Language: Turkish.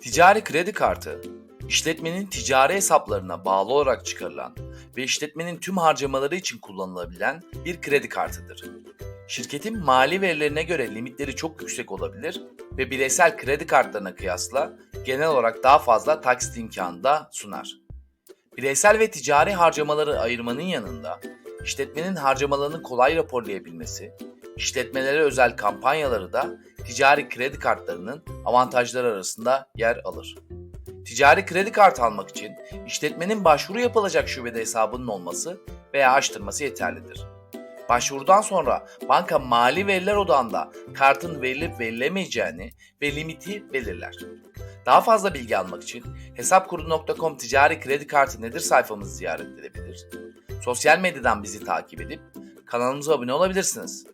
Ticari kredi kartı, işletmenin ticari hesaplarına bağlı olarak çıkarılan ve işletmenin tüm harcamaları için kullanılabilen bir kredi kartıdır. Şirketin mali verilerine göre limitleri çok yüksek olabilir ve bireysel kredi kartlarına kıyasla genel olarak daha fazla taksit imkanı da sunar. Bireysel ve ticari harcamaları ayırmanın yanında işletmenin harcamalarını kolay raporlayabilmesi, işletmelere özel kampanyaları da ticari kredi kartlarının avantajları arasında yer alır. Ticari kredi kartı almak için işletmenin başvuru yapılacak şubede hesabının olması veya açtırması yeterlidir. Başvurudan sonra banka mali veriler odağında kartın verilip verilemeyeceğini ve limiti belirler. Daha fazla bilgi almak için hesapkuru.com ticari kredi kartı nedir sayfamızı ziyaret edebilir. Sosyal medyadan bizi takip edip kanalımıza abone olabilirsiniz.